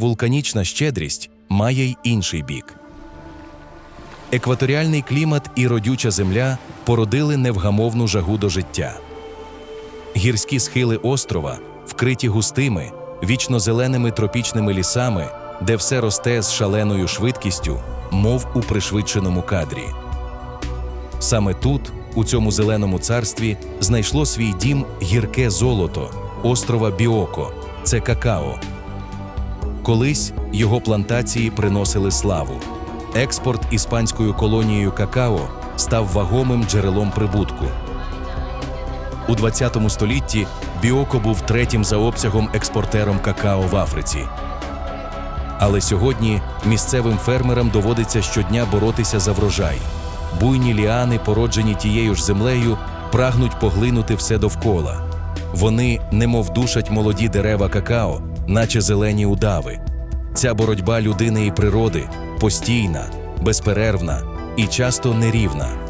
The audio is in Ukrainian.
Вулканічна щедрість має й інший бік. Екваторіальний клімат і родюча земля породили невгамовну жагу до життя. Гірські схили острова вкриті густими, вічно-зеленими тропічними лісами, де все росте з шаленою швидкістю, мов у пришвидшеному кадрі. Саме тут, у цьому зеленому царстві, знайшло свій дім гірке золото острова Біоко це какао. Колись його плантації приносили славу. Експорт іспанською колонією какао став вагомим джерелом прибутку. У 20 столітті Біоко був третім за обсягом експортером какао в Африці. Але сьогодні місцевим фермерам доводиться щодня боротися за врожай. Буйні ліани, породжені тією ж землею, прагнуть поглинути все довкола. Вони немов душать молоді дерева какао, наче зелені удави. Ця боротьба людини і природи постійна, безперервна і часто нерівна.